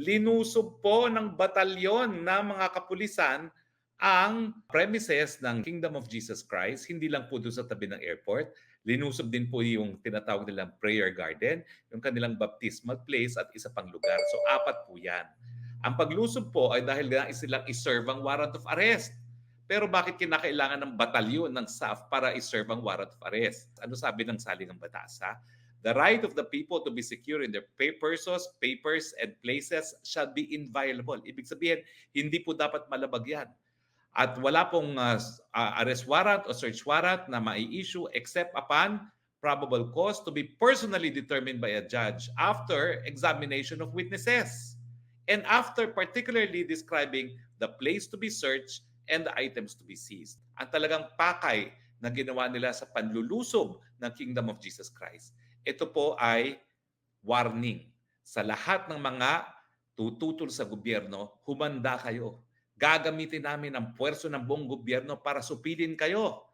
linusob po ng batalyon ng mga kapulisan ang premises ng Kingdom of Jesus Christ, hindi lang po doon sa tabi ng airport. Linusob din po yung tinatawag nilang prayer garden, yung kanilang baptismal place at isa pang lugar. So apat po yan. Ang paglusob po ay dahil nais silang iserve ang warrant of arrest. Pero bakit kinakailangan ng batalyon ng SAF para iserve ang warrant of arrest? Ano sabi ng saligang batas? Ha? The right of the people to be secure in their persons, papers, and places shall be inviolable. Ibig sabihin, hindi po dapat malabag yan. At wala pong uh, arrest warrant o search warrant na mai-issue except upon probable cause to be personally determined by a judge after examination of witnesses and after particularly describing the place to be searched and the items to be seized. Ang talagang pakay na ginawa nila sa panlulusob ng Kingdom of Jesus Christ. Ito po ay warning sa lahat ng mga tututol sa gobyerno, humanda kayo. Gagamitin namin ang puwerso ng buong gobyerno para supilin kayo.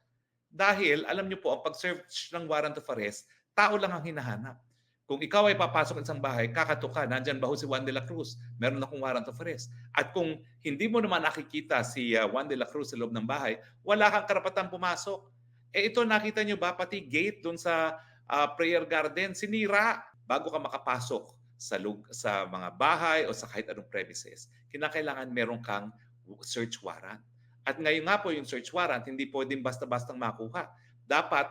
Dahil, alam niyo po, ang pag-search ng warrant of arrest, tao lang ang hinahanap. Kung ikaw ay papasok sa isang bahay, kakatuka, nandyan ba ho si Juan de la Cruz? Meron akong warrant of arrest. At kung hindi mo naman nakikita si uh, Juan de la Cruz sa loob ng bahay, wala kang karapatang pumasok. Eh ito, nakita niyo ba, pati gate doon sa uh, prayer garden, sinira bago ka makapasok sa, lug- sa mga bahay o sa kahit anong premises. Kinakailangan meron kang search warrant. At ngayon nga po yung search warrant, hindi pwedeng basta-bastang makuha. Dapat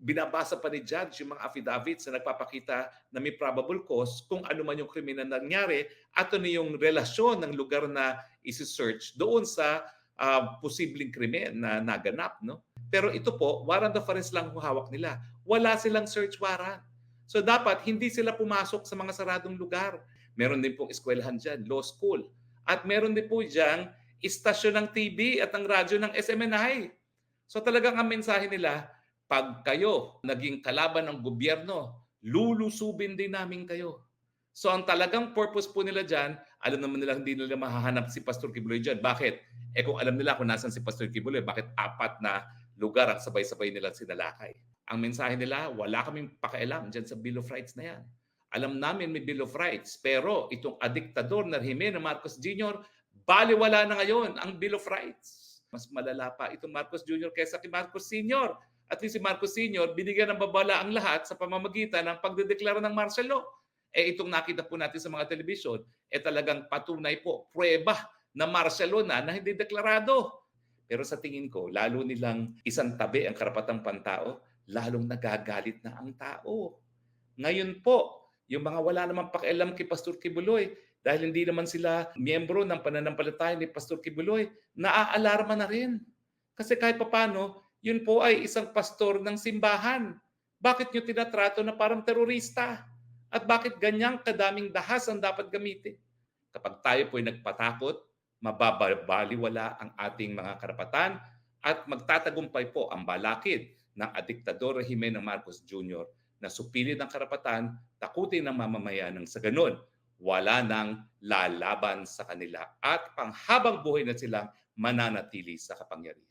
binabasa pa ni judge yung mga affidavits na nagpapakita na may probable cause kung ano man yung krimen na nangyari at ano yung relasyon ng lugar na isi-search doon sa uh, posibleng krimen na naganap. No? Pero ito po, warrant of arrest lang ang hawak nila. Wala silang search warrant. So dapat hindi sila pumasok sa mga saradong lugar. Meron din pong eskwelahan dyan, law school. At meron din po dyan istasyon ng TV at ang radyo ng SMNI. So talagang ang mensahe nila, pag kayo naging kalaban ng gobyerno, lulusubin din namin kayo. So ang talagang purpose po nila dyan, alam naman nila hindi nila mahahanap si Pastor Kibuloy dyan. Bakit? Eh kung alam nila kung nasan si Pastor Kibuloy, bakit apat na lugar ang sabay-sabay nila sinalakay? Ang mensahe nila, wala kaming pakialam dyan sa Bill of Rights na yan. Alam namin may Bill of Rights, pero itong adiktador na Jimena Marcos Jr., baliwala na ngayon ang Bill of Rights. Mas malala pa itong Marcos Jr. kaysa kay Marcos Sr. At least si Marcos Sr. binigyan ng babala ang lahat sa pamamagitan ng pagdedeklara ng martial law. Eh itong nakita po natin sa mga telebisyon, eh talagang patunay po, prueba na martial law na na hindi deklarado. Pero sa tingin ko, lalo nilang isang tabi ang karapatang pantao, lalong nagagalit na ang tao. Ngayon po, yung mga wala namang pakialam kay Pastor Kibuloy, dahil hindi naman sila miyembro ng pananampalataya ni Pastor Kibuloy, naaalarma na rin. Kasi kahit papano, yun po ay isang pastor ng simbahan. Bakit nyo tinatrato na parang terorista? At bakit ganyang kadaming dahas ang dapat gamitin? Kapag tayo po ay nagpatakot, mababaliwala ang ating mga karapatan at magtatagumpay po ang balakid ng adiktador Jimena Marcos Jr. na supilin ang karapatan, takutin ng mamamayan ng sa ganun wala nang lalaban sa kanila at panghabang buhay na silang mananatili sa kapangyarihan.